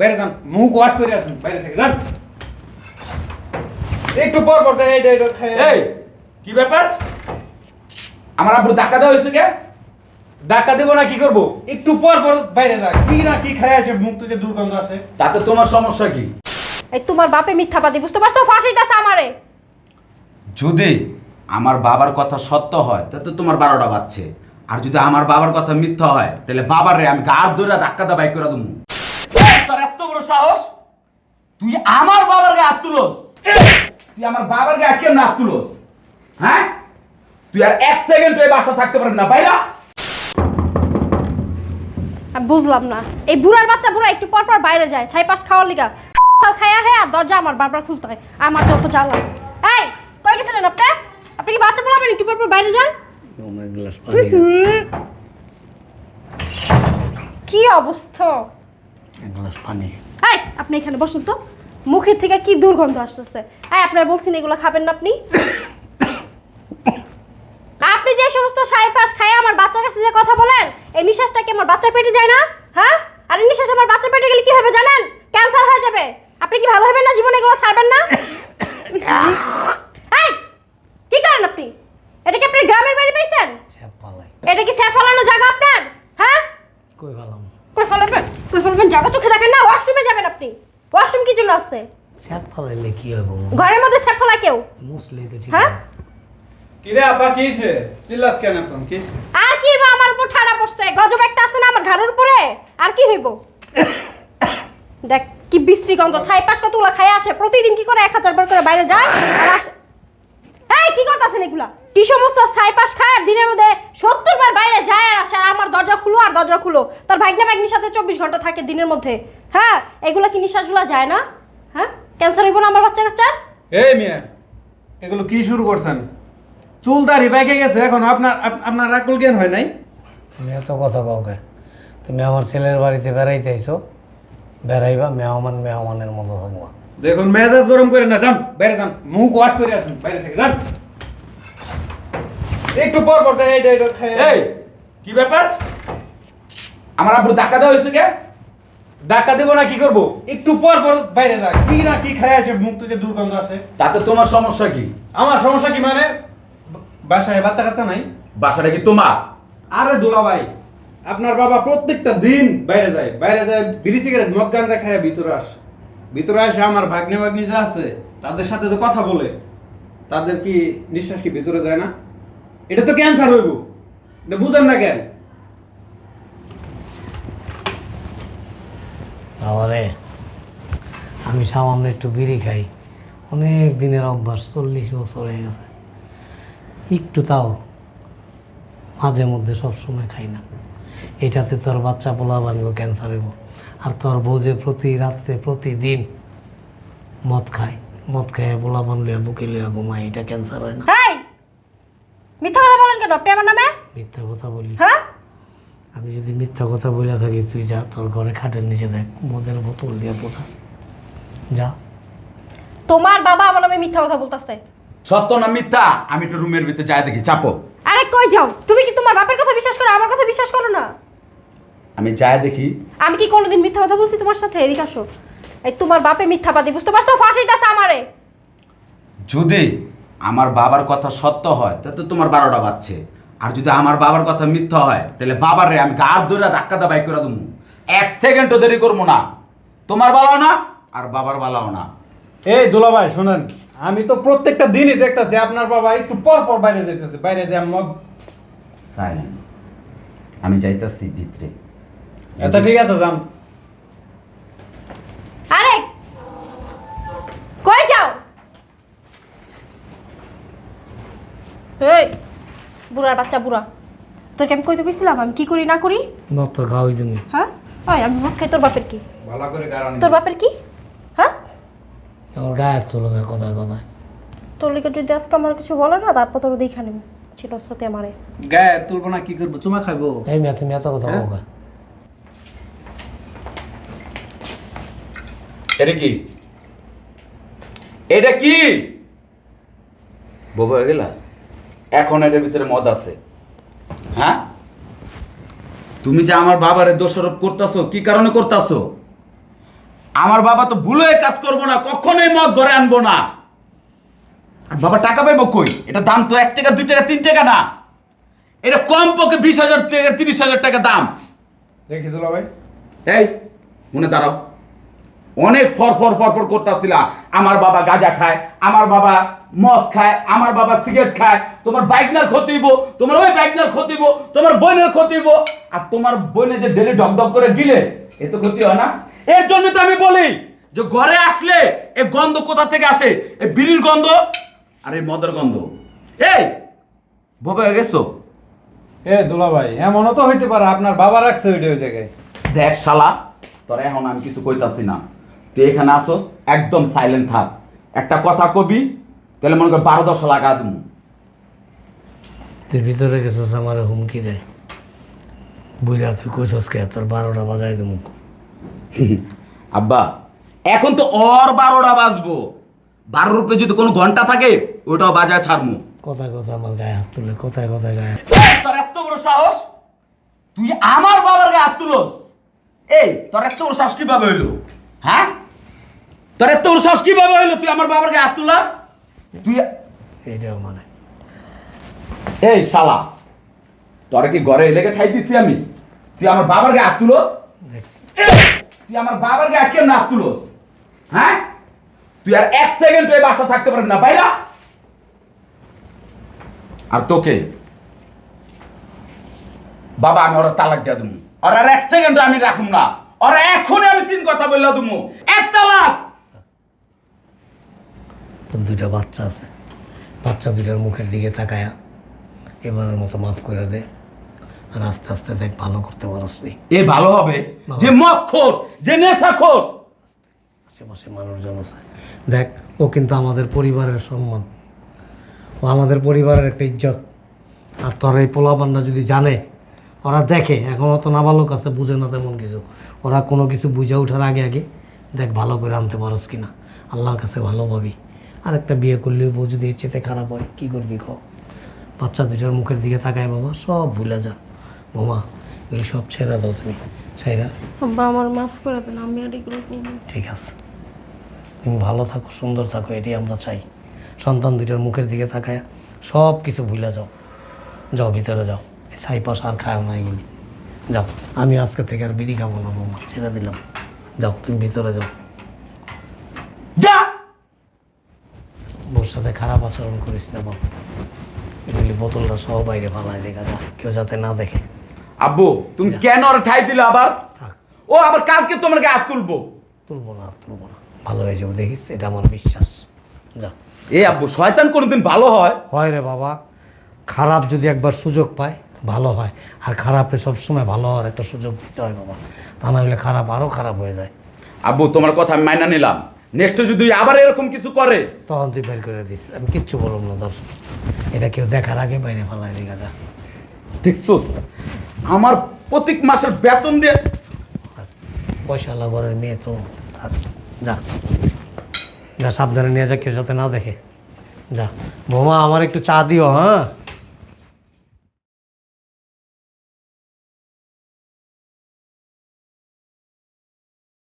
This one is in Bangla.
বাইরে যান মুখ ওয়াশ করে আসুন বাইরে থেকে যান। একটু পর পর দেয় এই কি ব্যাপার? আমার আব্বুর ধাক্কা দেওয়া হয়েছে কে? ধাক্কা দেবো না কি করব? একটু পর পর বাইরে যায়। কি না কি খাই আছে মুখ থেকে দুর্গন্ধ আসে। তাতে তোমার সমস্যা কি? এই তোমার বাপে মিথ্যাবাদী বুঝতে পারছ? ফাঁসিতেছে আমারে। যদি আমার বাবার কথা সত্য হয় তাতে তোমার বারোটা বাজছে। আর যদি আমার বাবার কথা মিথ্যা হয় তাহলে বাবার রে আমি গার ধরে ধাক্কা দা বাইক করে দেবো সাহস? তুই আমার বাবার গায়ে হাত তুলোস। তুই আমার বাবার গায়ে কেন হাত তুলোস? হ্যাঁ? তুই আর এক সেকেন্ড এই বাসা থাকতে পারবি না বাইরা। আমি বুঝলাম না। এই বুড়ার বাচ্চা বুড়া একটু পর পর বাইরে যায়। ছাই পাশ খাওয়ার লিগা। খায়া হ্যাঁ আর দরজা আমার বারবার খুলতে হয়। আমার যত জ্বালা। এই কই গেছিলেন আপনি? আপনি কি বাচ্চা বলাবেন একটু পর পর বাইরে যান? এক গ্লাস পানি কি অবস্থা? এক গ্লাস পানি। এই আপনি এখানে বসুন তো। মুখের থেকে কি দুর্গন্ধ আসতেছে? এই আপনার বলছেন এগুলো খাবেন না আপনি? আপনি যে সমস্ত সাই পাশ খায় আমার বাচ্চার কাছে যে কথা বলেন এই নিঃশ্বাসটা কি আমার বাচ্চার পেটে যায় না? হ্যাঁ? আর এই নিঃশ্বাস আমার বাচ্চার পেটে গেলে কি হবে জানেন? ক্যান্সার হয়ে যাবে। আপনি কি ভালো হবেন না জীবনে এগুলো ছাড়বেন না? এই কি করেন আপনি? এটা কি আপনার গ্রামের বাড়ি পাইছেন? এটা কি স্যাফ ফলানো জায়গা আপনার? হ্যাঁ? কই ভালাম কই ফলাবেন? কই ফলাবেন? জায়গা চোখে দেখেন না ওয়াশরুমে যাবেন আপনি ওয়াশরুম কি জন্য আছে ছ্যাপ পালাইলে কি হইব? ঘরের মধ্যে স্যাফ ফলা কেউ? মুসলি তো ঠিক হ্যাঁ? হবে। কি রে আপা কি হয়েছে চিল্লাস কেন এখন? কি হইছে? আর কি বা আমার উপর ঠাড়া পড়ছে। গজব একটা আছে না আমার ঘরের উপরে? আর কি হইব? দেখ কি বিশ্রী গন্ধ। ছাই পাশ কতগুলো খাই আসে। প্রতিদিন কি করে এক হাজার বার করে বাইরে যায় আর আসে এই কি করতেছেন এগুলা? কি সমস্ত ছাই পাশ খায়? দিনের মধ্যে সত্তর বার বাইরে যায় আর আসে আর আমার দরজা খুলো তোর ভাগ্না ভাগ্নির সাথে চব্বিশ ঘণ্টা থাকে দিনের মধ্যে হ্যাঁ এগুলা কি নিঃশ্বাসগুলা যায় না হ্যাঁ ক্যান্সার হইব না আমার বাচ্চা কাচ্চার এই মিয়া এগুলো কি শুরু করছেন চুল দাড়ি বাইকে গেছে এখন আপনার আপনার আকল জ্ঞান হয় নাই তুমি এত কথা কাউকে তুমি আমার ছেলের বাড়িতে বেড়াইতে আইছো বেড়াইবা মেহমান মেহমানের মতো থাকবা দেখুন মেজাজ গরম করে না যান বাইরে যান মুখ ওয়াশ করে আসুন বাইরে থেকে যান একটু পর পর এই কি ব্যাপার আমার আব্বুর ধাক্কা দেওয়া হয়েছে কে? ধাক্কা দেবো না কি করব? একটু পর পর বাইরে যায় কি না কি খাই আছে মুখ থেকে দুর্গন্ধ আসে। তাতে তোমার সমস্যা কি? আমার সমস্যা কি মানে? বাসায় বাচ্চা কাচ্চা নাই? বাসাটা কি তোমার? আরে দোলা ভাই আপনার বাবা প্রত্যেকটা দিন বাইরে যায়। বাইরে যায় বিড়ি সিগারেট মদ গাঞ্জা খায় ভিতরে আসে। ভিতরে আসে আমার ভাগ্নে ভাগ্নি যা আছে তাদের সাথে যে কথা বলে তাদের কি নিঃশ্বাস কি ভিতরে যায় না? এটা তো ক্যান্সার হইব। এটা বুঝেন না কেন? বাবারে আমি সামান্য একটু বিড়ি খাই। অনেক দিনের অভ্যাস চল্লিশ বছর হয়ে গেছে। একটু তাও মাঝে মধ্যে সব সময় খাই না। এটাতে তোর বাচ্চা পোলা বানবো ক্যান্সার হইব। আর তোর বউ যে প্রতি রাত্রে প্রতিদিন মদ খায় মদ খায় পোলা বান লিয়া বুকে লিয়া ঘুমায় এটা ক্যান্সার হয় না। মিথ্যা কথা বলেন কেন? আপনি আমার নামে? মিথ্যা কথা বলি। হ্যাঁ? আমি যদি মিথ্যা কথা বলে থাকি তুই যা তোর ঘরে খাটের নিচে দেখ মদের বোতল দিয়ে পোছা যা। তোমার বাবা আমার নামে মিথ্যা কথা বলতেছে। সত্য না মিথ্যা? আমি একটু রুমের ভিতরে যাই দেখি চাপো। আরে কই যাও? তুমি কি তোমার বাপের কথা বিশ্বাস করো আমার কথা বিশ্বাস করো না? আমি যাই দেখি। আমি কি কোনোদিন মিথ্যা কথা বলছি তোমার সাথে? এদিকে আসো। এই তোমার বাপে মিথ্যা মিথ্যাবাদী বুঝতে পারছ? ফাঁসিতেছে আমারে। যদি আমার বাবার কথা সত্য হয় তাতে তোমার বারোটা বাজছে। আর যদি আমার বাবার কথা মিথ্যা হয় তাহলে বাবার রে আমি গার ধরে ধাক্কা দা বাইক করে দেবো এক সেকেন্ডও দেরি করব না। তোমার বালাও না আর বাবার বালাও না। এই দুলা ভাই শোনেন আমি তো প্রত্যেকটা দিনই দেখতেছি আপনার বাবা একটু পর পর বাইরে যেতেছে বাইরে যে মদ সাইলেন্ট আমি যাইতাছি ভিতরে। আচ্ছা ঠিক আছে যান। আরে কই যাও? এই বুড়ার বাচ্চা বুড়া। তোকে আমি কইতে কইছিলাম আমি কি করি না করি? মদ তো খাওয়াই তুমি। হ্যাঁ? ওই আমি মদ খাই তোর বাপের কি? ভালো করে কারণ তোর বাপের কি? হ্যাঁ? আমার গায়ের তোলো না কথায় কথায়। তোর লিগে যদি আজকে আমার কিছু বলে না তারপর তোর দেখা নেব ছিল সাথে আমারে। গায়ে তুলবো না কি করব? চুমা খাইবো? এই মেয়ে তুমি এত কথা হ্যাঁ? বলবে এটা কি? এটা কি? বোবা হয়ে গেলা? এখন এটার ভিতরে মদ আছে। হ্যাঁ? তুমি যে আমার বাবারে দোষারোপ করতেছো কি কারণে করতেছো? আমার বাবা তো ভুল কাজ করব না কখনোই মদ ঘরে আনব না। আর বাবা টাকা পাইবো কই? এটা দাম তো এক টাকা দুই টাকা তিন টাকা না। এটা কম পক্ষে বিশ হাজার টাকা তিরিশ হাজার টাকা দাম। দেখি দুলা ভাই এই মনে দাঁড়াও। অনেক ফর ফর ফর ফর করতেছিলা। আমার বাবা গাঁজা খায় আমার বাবা মদ খায় আমার বাবা সিগারেট খায় তোমার বাইকনার ক্ষতিব তোমার ওই বাইকনার ক্ষতিব তোমার বোনের ক্ষতিব আর তোমার বোনে যে ডেলি ডক ডক করে দিলে এ তো ক্ষতি হয় না। এর জন্য তো আমি বলি যে ঘরে আসলে এ গন্ধ কোথা থেকে আসে? এ বিড়ির গন্ধ আর এই মদের গন্ধ। এই ভোবে গেছো? এ দুলা ভাই এমনও তো হইতে পারে আপনার বাবা রাখছে ওইটা ওই জায়গায়। দেখ শালা তোর এখন আমি কিছু কইতাছি না। তুই এখানে আসোস একদম সাইলেন্ট থাক। একটা কথা কবি তাহলে মনে কর বারো দশ লাগা তুমি। তুই ভিতরে গেছিস আমার হুমকি দেয় বুইরা তুই কইছস কে তোর বারোটা বাজাই দেবো। আব্বা এখন তো ওর বারোটা বাজবো। বারো রুপে যদি কোনো ঘণ্টা থাকে ওটাও বাজায় ছাড়মু কথায় কথায় আমার গায়ে হাত তুলে কথায় কথায় গায়ে তোর এত বড় সাহস? তুই আমার বাবার গায়ে হাত তুলস? এই তোর এত বড় সাহস কীভাবে হইল? হ্যাঁ? তোর বড় সাহস কীভাবে হইল? তুই আমার বাবার গায়ে হাত তুলা তুই এইটাও মানে। এই শালা তোরা কি ঘরে এলেকে ঠাই দিছি আমি? তুই আমার বাবার গায়ে হাত তুলোস? তুই আমার বাবার গায়ে কেন হাত তুলোস? হ্যাঁ? তুই আর এক সেকেন্ড এই বাসা থাকতে পারবি না বাইরা। আর তোকে? বাবা আমি ওরা তালাক দিয়া দেবো ওরা আর এক সেকেন্ড আমি রাখুম না। ওরা এখনই আমি তিন কথা বললা দেবো এক তালাক! তোর দুইটা বাচ্চা আছে। বাচ্চা দুইটার মুখের দিকে তাকায়া এবারের মতো মাফ করে দে আর আস্তে আস্তে দেখ ভালো করতে পারস নি। এ ভালো হবে। যে মদ খোর যে নেশা খোর। আশেপাশে মানুষজন আছে দেখ ও কিন্তু আমাদের পরিবারের সম্মান। ও আমাদের পরিবারের একটা ইজ্জত। আর তোর এই পোলাপান্না যদি জানে ওরা দেখে এখনও তো নাবালক আছে বুঝে না তেমন কিছু। ওরা কোনো কিছু বুঝে ওঠার আগে আগে দেখ ভালো করে আনতে পারস কিনা। আল্লাহর কাছে ভালো পাবি আর একটা বিয়ে করলেও বউ যদি এর চেতে খারাপ হয় কী করবি ক? বাচ্চা দুইটার মুখের দিকে তাকায় বাবা সব ভুলে যা। বোমা এগুলো সব ছেড়ে দাও তুমি ছেড়া। আব্বা আমার মাফ করে দেন আমি আর এগুলো করব ঠিক আছে। তুমি ভালো থাকো সুন্দর থাকো এটি আমরা চাই। সন্তান দুইটার মুখের দিকে তাকায় সব কিছু ভুলে যাও। যাও ভিতরে যাও। এই ছাইপাশ আর খায় না এগুলি যাও আমি আজকে থেকে আর বিড়ি খাব না বৌমা ছেড়ে দিলাম। যাও তুমি ভিতরে যাও যা বোর সাথে খারাপ আচরণ করিস না বাবু এগুলি বোতলটা সব বাইরে ফালায় দেখা যা কেউ যাতে না দেখে। আব্বু তুমি কেন ওর ঠাই দিলে আবার? ও আবার কালকে তোমার গায়ে হাত তুলবো। তুলবো না আর তুলবো না। ভালো হয়ে যাব দেখিস? এটা আমার বিশ্বাস। যা। এ আব্বু শয়তান কোনোদিন ভালো হয়? হয় রে বাবা। খারাপ যদি একবার সুযোগ পায় ভালো হয়। আর খারাপে সবসময় ভালো হওয়ার একটা সুযোগ দিতে হয় বাবা। তা না হলে খারাপ আরও খারাপ হয়ে যায়। আব্বু তোমার কথা আমি মাইনা নিলাম। নেক্সট যদি আবার এরকম কিছু করে। তখন তুই বের করে দিস। আমি কিচ্ছু বললাম না ধর। এটা কেউ দেখার আগে বাইরে ফেলায় দেখা যা দেখছোস? আমার প্রত্যেক মাসের বেতন দিয়ে পয়সাওয়ালা ঘরের মেয়ে তো। থাক যা। যা সাবধানে নিয়ে যা কেউ সাথে না দেখে। যা। বৌমা আমার একটু চা দিও হ্যাঁ?